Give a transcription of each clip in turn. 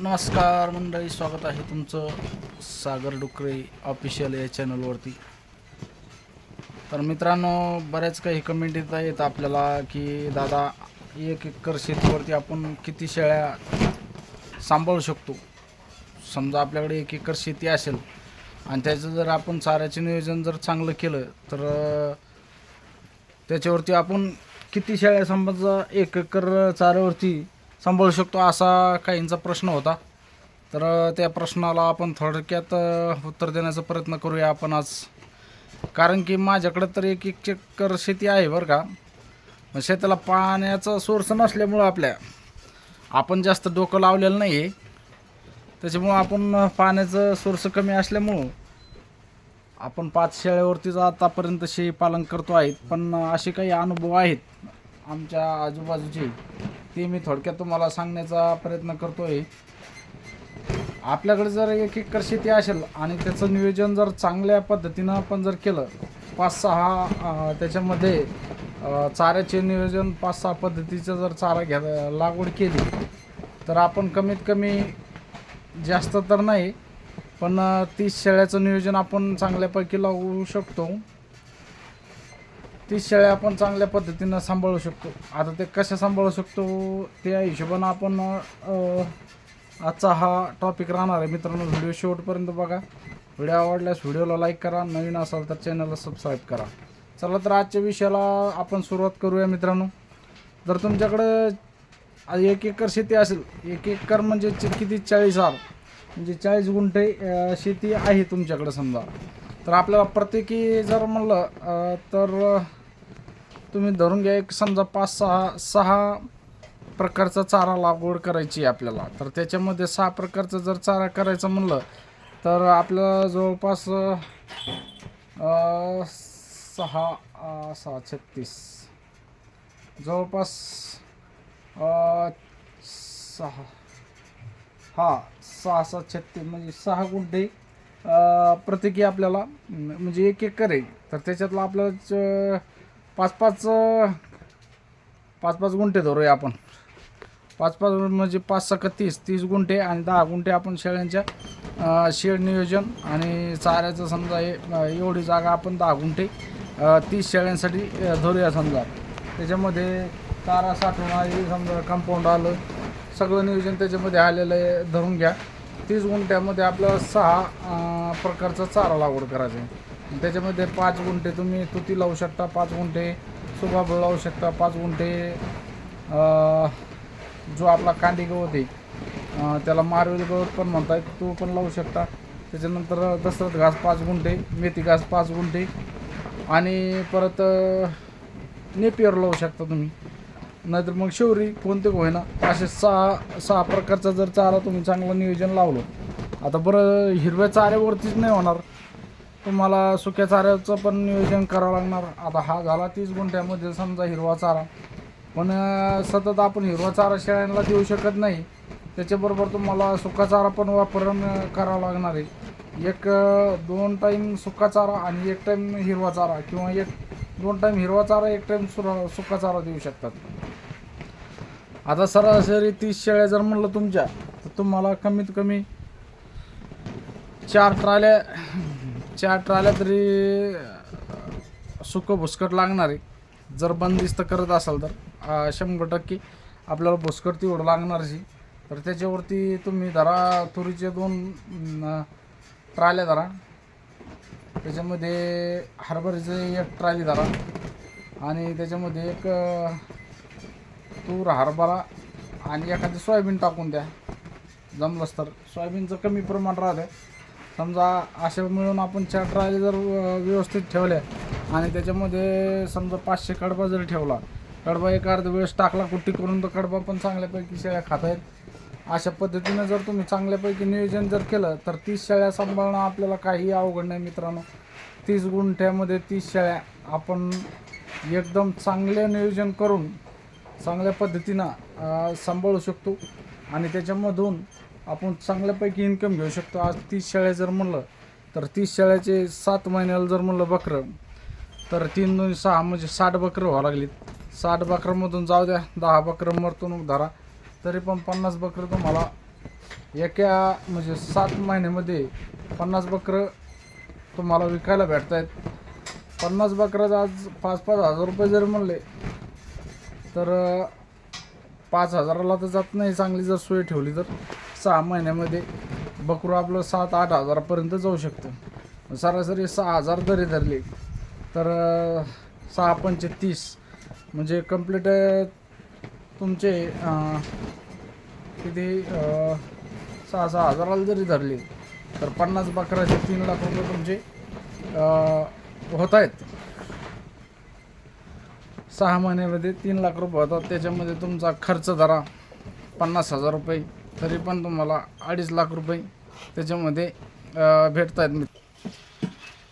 नमस्कार मंडळी स्वागत आहे तुमचं सागर डुकरे ऑफिशियल या चॅनलवरती तर मित्रांनो बऱ्याच काही कमेंट येत आहेत आपल्याला की दादा एक एकर शेतीवरती आपण किती शेळ्या सांभाळू शकतो? समजा आपल्याकडे एक एकर शेती असेल आणि त्याचं जर आपण चाऱ्याचे नियोजन जर चांगलं केलं तर त्याच्यावरती आपण किती शेळ्या समजा एक एकर चाऱ्यावरती सांभाळू शकतो असा काहींचा प्रश्न होता. तर त्या प्रश्नाला आपण थोडक्यात उत्तर देण्याचा प्रयत्न करूया आपण आज. कारण की माझ्याकडं तर एक एक चक्कर शेती आहे बरं का. मग शेताला पाण्याचा सोर्स नसल्यामुळं आपल्या आपण जास्त डोकं लावलेलं नाही आहे त्याच्यामुळं आपण पाण्याचं सोर्स कमी असल्यामुळं आपण पाच शेळ्यावरतीच आतापर्यंत शेळी पालन करतो आहेत. पण असे काही अनुभव आहेत आमच्या आजूबाजूचे. ते मी थोडक्यात तुम्हाला सांगण्याचा प्रयत्न करतो आहे आपल्याकडे जर एक एकर शेती असेल आणि त्याचं नियोजन जर चांगल्या पद्धतीनं आपण जर केलं पाच सहा त्याच्यामध्ये चाऱ्याचे नियोजन पाच सहा पद्धतीचं जर चारा घ्या लागवड केली तर आपण कमीत कमी जास्त तर नाही पण तीस शेळ्याचं नियोजन आपण चांगल्यापैकी लावू शकतो. ती शेळ्या आपण चांगल्या पद्धतीनं सांभाळू शकतो. आता ते कशा सांभाळू शकतो त्या हिशोबानं आपण आजचा हा टॉपिक राहणार आहे. मित्रांनो व्हिडिओ शेवटपर्यंत बघा. व्हिडिओ आवडल्यास व्हिडिओला लाईक करा. नवीन असाल तर चॅनलला सबस्क्राईब करा. चला तर आजच्या विषयाला आपण सुरुवात करूया मित्रांनो. जर तुमच्याकडं एक एकर शेती असेल एक एकर म्हणजे किती? चाळीस हार. म्हणजे चाळीस गुंठे शेती आहे तुमच्याकडं समजा. तर आपल्याला प्रत्येकी जर म्हणलं तर तुम्ही धरून घ्या एक समजा पाच सहा सहा प्रकारचा चारा लागवड करायची आहे आपल्याला. तर त्याच्यामध्ये सहा प्रकारचा जर चारा करायचा म्हणलं तर आपलं जवळपास सहा सहा छत्तीस. जवळपास सहा हा सहा सहा छत्तीस म्हणजे सहा गुंठे प्रत्येकी आपल्याला म्हणजे एक एकर आहे. तर त्याच्यातलं आपलं च- पाच पाच पाच पाच गुंठे धरूया आपण. पाच पाच म्हणजे पाच सहा तीस तीस गुंठे आणि दहा गुंठे आपण शेळ्यांच्या शेड नियोजन आणि चाऱ्याचं समजा हे एवढी जागा आपण दहा गुंठे तीस शेळ्यांसाठी धरूया समजा. त्याच्यामध्ये चारा साठवून आली समजा कंपाऊंड आलं सगळं नियोजन त्याच्यामध्ये आलेलं आहे धरून घ्या. तीस गुंठ्यामध्ये आपल्याला सहा प्रकारचा चारा लागवड करायचा आहे. त्याच्यामध्ये पाच गुंठे तुम्ही तुती लावू शकता पाच गुंठे सुभाब लावू शकता पाच गुंठे जो आपला कांदी गवत आहे त्याला मारवेल गवत पण म्हणतात तो पण लावू शकता. त्याच्यानंतर दसरथ घास पाच गुंठे मेथी घास पाच गुंठे आणि परत नेपियर लावू शकता तुम्ही. नाहीतर मग शेवरी कोणते होईना असे सहा सहा प्रकारचा जर चारा तुम्ही चांगलं नियोजन लावलं आता बरं हिरव्या चाऱ्यावरतीच नाही होणार तुम्हाला सुक्या चाऱ्याचं पण नियोजन करावं लागणार. आता हा झाला तीस गुंठ्यामध्ये समजा हिरवा चारा. पण सतत आपण हिरवा चारा शेळ्यांना देऊ शकत नाही. त्याच्याबरोबर तुम्हाला सुका चारा पण वापरण करावं लागणार आहे. एक दोन टाईम सुका चारा आणि एक टाईम हिरवा चारा किंवा एक दोन टाईम हिरवा चारा एक टाईम सुरा सुका चारा देऊ शकतात. आता सरासरी तीस शेळ्या जर म्हणलं तुमच्या तर तुम्हाला कमीत कमी चार ट्राल्या चार ट्राल्या तरी सुकं भुसकट लागणार आहे. जर बंदिस्त करत असाल तर शंभर टक्के आपल्याला भुसकट तेवढं लागणार जी तर त्याच्यावरती तुम्ही धरा तुरीचे दोन ट्राल्या धरा. त्याच्यामध्ये हरभऱ्याचे एक ट्राली धरा. आणि त्याच्यामध्ये एक तूर हरभरा आणि एखादी सोयाबीन टाकून द्या. जमलंच तर. सोयाबीनचं कमी प्रमाण राहतं समजा अशा मिळून आपण चार ट्रायली जर व्यवस्थित ठेवल्या आणि त्याच्यामध्ये समजा पाचशे कडबा जर ठेवला कडबा एक अर्ध वेळेस टाकला कुट्टी करून तर कडबा पण चांगल्यापैकी शेळ्या खात आहेत. अशा पद्धतीनं जर तुम्ही चांगल्यापैकी नियोजन जर केलं तर तीस शेळ्या सांभाळणं आपल्याला काही अवघड नाही मित्रांनो. तीस गुंठ्यामध्ये तीस शेळ्या आपण एकदम चांगले नियोजन करून चांगल्या पद्धतीनं सांभाळू शकतो. आणि त्याच्यामधून आपण चांगल्यापैकी इन्कम घेऊ शकतो. आज तीस शेळ्या जर म्हणलं तर तीस शेळ्याचे सात महिन्याला जर म्हणलं बकरं तर तीन दोन सहा म्हणजे साठ बकरं व्हावं लागलीत साठ बकरामधून जाऊ द्या दहा बकरं मरतून धरा तरी पण पन्नास बकरं तुम्हाला एका म्हणजे सात महिन्यामध्ये पन्नास बकरं तुम्हाला विकायला भेटत आहेत पन्नास बकराचं आज पाच पाच हजार रुपये जर म्हणले तर पाच हजाराला तर जात नाही चांगली जर सोय ठेवली तर. सहा महिन्यामध्ये बकरू आपलं सात आठ हजारापर्यंत जाऊ शकतं. सरासरी सहा हजार जरी धरले तर सहा पंचे तीस. म्हणजे कंप्लीट तुमचे किती सहा सहा हजाराला जरी धरले तर पन्नास बकराचे तीन लाख रुपये तुमचे होत आहेत. सहा महिन्यामध्ये तीन लाख रुपये होतात. त्याच्यामध्ये तुमचा खर्च धरा पन्नास हजार रुपये. तरी पण तुम्हाला अडीच लाख रुपये त्याच्यामध्ये भेटत आहेत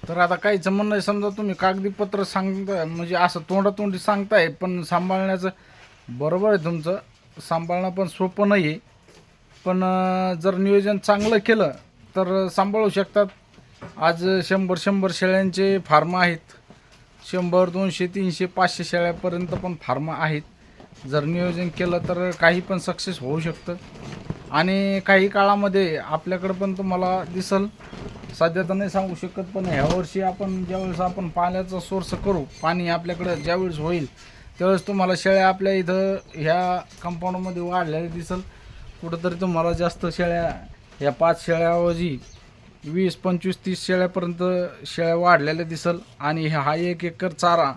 तर आता काहीचं म्हणणं आहे समजा तुम्ही कागदीपत्र सांगताय म्हणजे असं तोंडातोंडी सांगताय पण सांभाळण्याचं बरोबर आहे तुमचं. सांभाळणं पण सोपं नाही आहे पण जर नियोजन चांगलं केलं तर सांभाळू शकतात. आज शंभर शंभर शेळ्यांचे फार्म आहेत. शंभर दोनशे तीनशे पाचशे शेळ्यापर्यंत पण फार्म आहेत. जर नियोजन केलं तर काही पण सक्सेस होऊ शकतं. आणि काही काळामध्ये आपल्याकडं पण तुम्हाला दिसल. सध्या तर नाही सांगू शकत पण ह्या वर्षी आपण ज्यावेळेस आपण पाण्याचा सोर्स करू पाणी आपल्याकडं ज्यावेळेस होईल त्यावेळेस तुम्हाला शेळ्या आपल्या इथं ह्या कंपाऊंडमध्ये वाढलेल्या दिसल. कुठंतरी तुम्हाला जास्त शेळ्या ह्या पाच शेळ्याऐवजी वीस पंचवीस तीस शेळ्यापर्यंत शेळ्या वाढलेल्या दिसल. आणि हा एक एकर चारा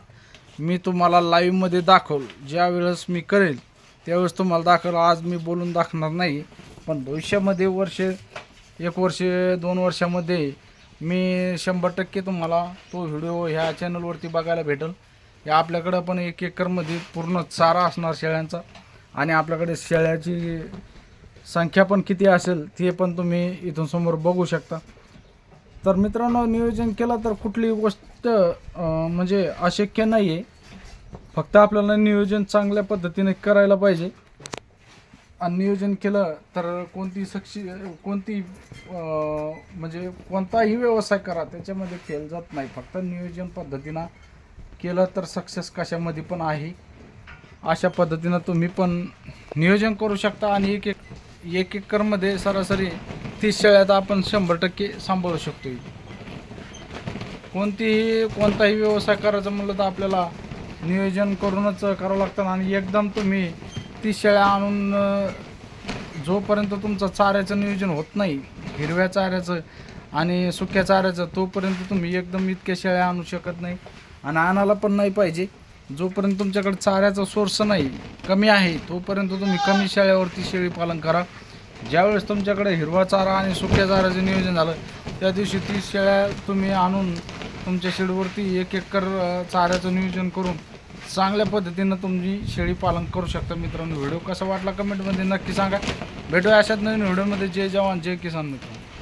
मी तुम्हाला लाईव्हमध्ये दाखवल. ज्यावेळेस मी करेल त्यावेळेस तुम्हाला दाखवलं. आज मी बोलून दाखवणार नाही. पण भविष्यामध्ये वर्ष एक वर्ष दोन वर्षामध्ये मी शंभर टक्के तुम्हाला तो व्हिडिओ ह्या चॅनलवरती बघायला भेटेल. या आपल्याकडं पण एक एकरमध्ये पूर्ण चारा असणार शेळ्यांचा आणि आपल्याकडे शेळ्याची संख्या पण किती असेल ते पण तुम्ही इथून समोर बघू शकता. तर मित्रांनो नियोजन केलं तर कुठलीही गोष्ट म्हणजे अशक्य नाही आहे फक्त आपल्याला नियोजन चांगल्या पद्धतीने करायला पाहिजे. आणि नियोजन केलं तर कोणती सक्ष कोणती म्हणजे कोणताही व्यवसाय करा त्याच्यामध्ये फेल जात नाही. फक्त नियोजन पद्धतीनं केलं तर सक्सेस कशामध्ये पण आहे. अशा पद्धतीनं तुम्ही पण नियोजन करू शकता आणि एक एक एक एकरमध्ये सरासरी तीस शेळ्यात आपण शंभर टक्के सांभाळू शकतो कोणतीही कोणताही व्यवसाय करायचा म्हणलं तर आपल्याला नियोजन करूनच करावं लागतं आणि एकदम तुम्ही तीस शेळ्या आणून जोपर्यंत तुमचं चाऱ्याचं नियोजन होत नाही हिरव्या चाऱ्याचं आणि सुक्या चाऱ्याचं तोपर्यंत तुम्ही एकदम इतक्या शेळ्या आणू शकत नाही आणि आणायला पण नाही पाहिजे. जोपर्यंत तुमच्याकडे चाऱ्याचा सोर्स नाही कमी आहे तोपर्यंत तुम्ही कमी शेळ्यावरती शेळी पालन करा. ज्यावेळेस तुमच्याकडे हिरवा चारा आणि सुक्या चाऱ्याचं नियोजन झालं त्या दिवशी तीस शेळ्या तुम्ही आणून तुमच्या शेडवरती एक एकर चाऱ्याचं नियोजन करून चांगल्या पद्धतीनं तुम्ही शेळी पालन करू शकता मित्रांनो. व्हिडिओ कसा वाटला कमेंटमध्ये नक्की सांगा. भेटूया अशाच नवीन व्हिडिओमध्ये. जय जवान जय किसान मित्र.